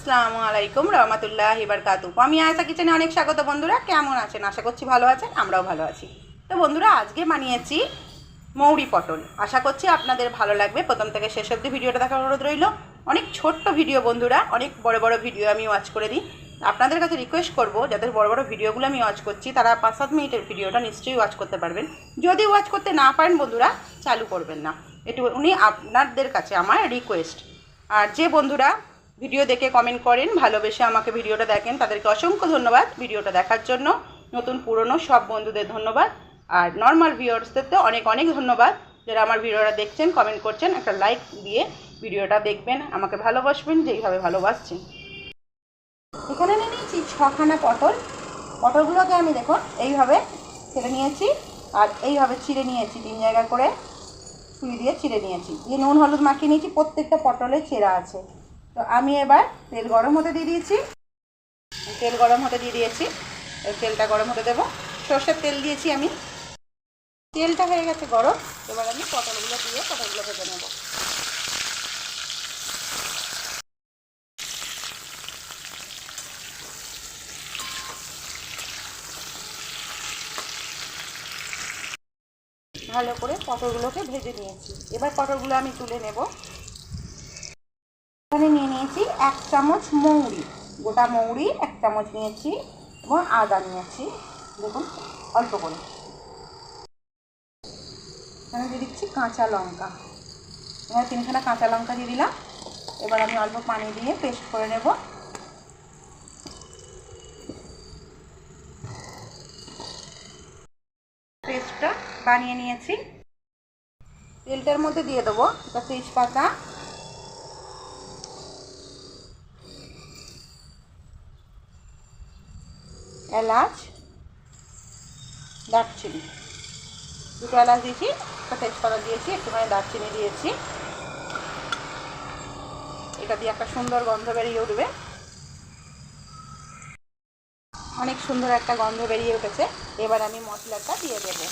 আসসালামু আলাইকুম রহমতুল্লাহ হিবার কাতু আমি আয়সা কিচেনে অনেক স্বাগত বন্ধুরা, কেমন আছেন? আশা করছি ভালো আছেন, আমরাও ভালো আছি। তো বন্ধুরা, আজকে বানিয়েছি মৌরি পটল। আশা করছি আপনাদের ভালো লাগবে। প্রথম থেকে শেষ অবধি ভিডিওটা দেখার অনুরোধ রইল। অনেক ছোট্ট ভিডিও বন্ধুরা, অনেক বড় বড় ভিডিও আমি ওয়াচ করে দিই। আপনাদের কাছে রিকোয়েস্ট করব যাদের বড় বড় ভিডিওগুলো আমি ওয়াচ করছি, তারা পাঁচ সাত মিনিটের ভিডিওটা নিশ্চয়ই ওয়াচ করতে পারবেন। যদি ওয়াচ করতে না পারেন বন্ধুরা, চালু করবেন না। এটু উনি আপনাদের কাছে আমার রিকোয়েস্ট আর যে বন্ধুরা ভিডিও দেখে কমেন্ট করেন, ভালোবেসে আমাকে ভিডিওটা দেখেন। তাদেরকে অসংখ্য ধন্যবাদ ভিডিওটা দেখার জন্য। নতুন, পুরনো সব বন্ধুদের ধন্যবাদ। আর নর্মাল ভিউয়ার্সদের তো অনেক অনেক ধন্যবাদ। যারা আমার ভিডিওটা দেখছেন কমেন্ট করছেন, একটা লাইক দিয়ে ভিডিওটা দেখবেন। আমাকে ভালোবাসবেন, যেইভাবে ভালোবাসছেন। এখানে নিয়ে নিয়েছি ছখানা পটল। পটলগুলোকে আমি দেখুন, এইভাবে ছেড়ে নিয়েছি। আর এইভাবে ছিঁড়ে নিয়েছি, তিন জায়গা করে। ছুরি দিয়ে ছিঁড়ে নিয়েছি। দিয়ে নুন, হলুদ মাখিয়ে নিয়েছি। প্রত্যেকটা পটলে ছেঁড়া আছে। তো আমি এবার তেল গরম হতে দিয়ে দিয়েছি। তেল গরম হতে দিয়ে দিয়েছি। তেলটা গরম হতে দেবো। সর্ষের তেল দিয়েছি আমি। তেলটা হয়ে গেছে গরম। এবার আমি পটলগুলো দিয়ে পটলগুলো ভেজে নেব। ভালো করে পটলগুলোকে ভেজে নিয়েছি। এবার পটলগুলো আমি তুলে নেব। এখানে নিয়ে এক চামচ মৌরি, গোটা মৌরি এক চামচ নিয়েছি এবং আদা নিয়েছি। দেখুন, অল্প করে। এখানে দিয়ে দিচ্ছি কাঁচা লঙ্কা। এবার তিনখানা কাঁচা লঙ্কা দিয়ে দিলাম। এবার আমি অল্প পানি দিয়ে পেস্ট করে নেব। পেস্টটা বানিয়ে নিয়েছি। তেলটার মধ্যে দিয়ে দেবো তেজপাতা। এলাচ, দারচিনি। দুটো এলাচ দিয়েছি, একটা তেজপাতা দিয়েছি, একটুখানি দারচিনি দিয়েছি। এটা দিয়ে একটা সুন্দর গন্ধ বেরিয়ে উঠবে। অনেক সুন্দর একটা গন্ধ বেরিয়ে উঠেছে। এবার আমি মশলাটা দিয়ে দেবো।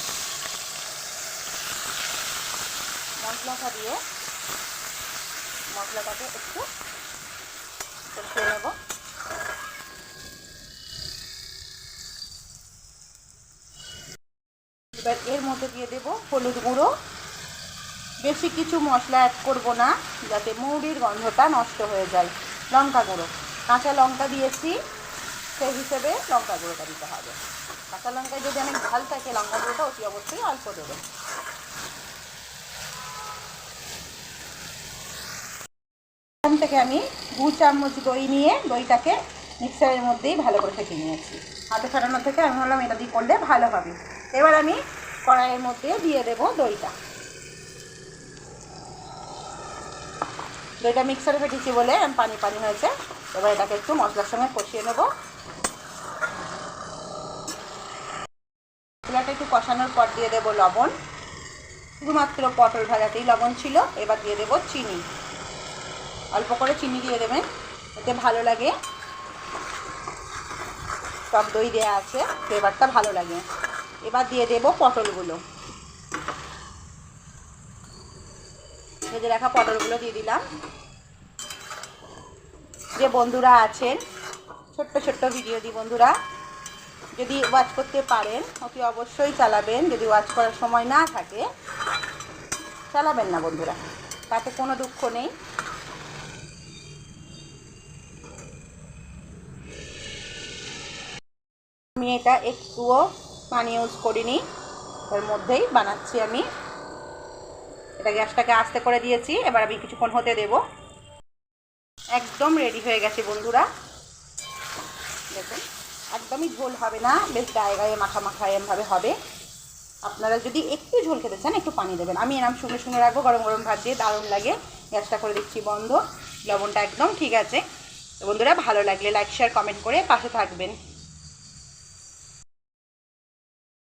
মশলাটা দিয়ে মশলাটাকে একটু কষিয়ে নেব। এবার এর মধ্যে দিয়ে দেব হলুদ গুঁড়ো। বেশি কিছু মশলা অ্যাড করব না, যাতে মৌরির গন্ধটা নষ্ট হয়ে যায়। লঙ্কা গুঁড়ো। কাঁচা লঙ্কা দিয়েছি, সেই হিসেবে লঙ্কা গুঁড়োটা দিতে হবে। কাঁচা লঙ্কায় যদি অনেক ঝাল থাকে, লঙ্কা গুঁড়োটা অতি অবশ্যই অল্প দেবে। থেকে আমি দু চামচ দই নিয়ে দইটাকে মিক্সারের মধ্যেই ভালো করে ফেটে নিয়েছি। হাতে ফেটানো থেকে আমি ভাবলাম এটা দিয়ে করলে ভালো হবে। এবার আমি কড়াইয়ের মধ্যে দিয়ে দেব দইটা। দইটা মিক্সারে ফেটেছি বলে পানি পানি হয়েছে। এবার এটাকে একটু মশলার সঙ্গে কষিয়ে নেব। মশলাটা একটু কষানোর পর দিয়ে দেবো লবণ। শুধুমাত্র পটল ভাজাতেই লবণ ছিল। এবার দিয়ে দেবো চিনি। অল্প করে চিনি দিয়ে দেবেন এতে ভালো লাগে। টক দই দেওয়া আছে, ফ্লেভারটা ভালো লাগে। এবার দিয়ে দেব পটলগুলো। ভেজে রাখা পটলগুলো দিয়ে দিলাম। যে বন্ধুরা আছেন, ছোট্ট ছোট্ট ভিডিও দিই বন্ধুরা, যদি ওয়াচ করতে পারেন অতি অবশ্যই চালাবেন। যদি ওয়াচ করার সময় না থাকে, চালাবেন না বন্ধুরা, তাতে কোনো দুঃখ নেই। আমি এটা একটুও পানি ইউজ করিনি। এর মধ্যেই বানাচ্ছি আমি। এটা গ্যাসটাকে আস্তে করে দিয়েছি, এবার আমি কিছুক্ষণ হতে দেব। একদম রেডি হয়ে গেছে বন্ধুরা। দেখুন, একদমই ঝোল হবে না, বেশ গায়ে গায়ে মাখা মাখা এমভাবে হবে। আপনারা যদি একটু ঝোল খেতে চান, একটু পানি দেবেন। আমি এরম শুনে শুনে রাখব, গরম গরম ভাত দিয়ে দারুণ লাগে। গ্যাসটা করে দিচ্ছি বন্ধ। লবণটা একদম ঠিক আছে। বন্ধুরা, ভালো লাগলে লাইক শেয়ার কমেন্ট করে পাশে থাকবেন।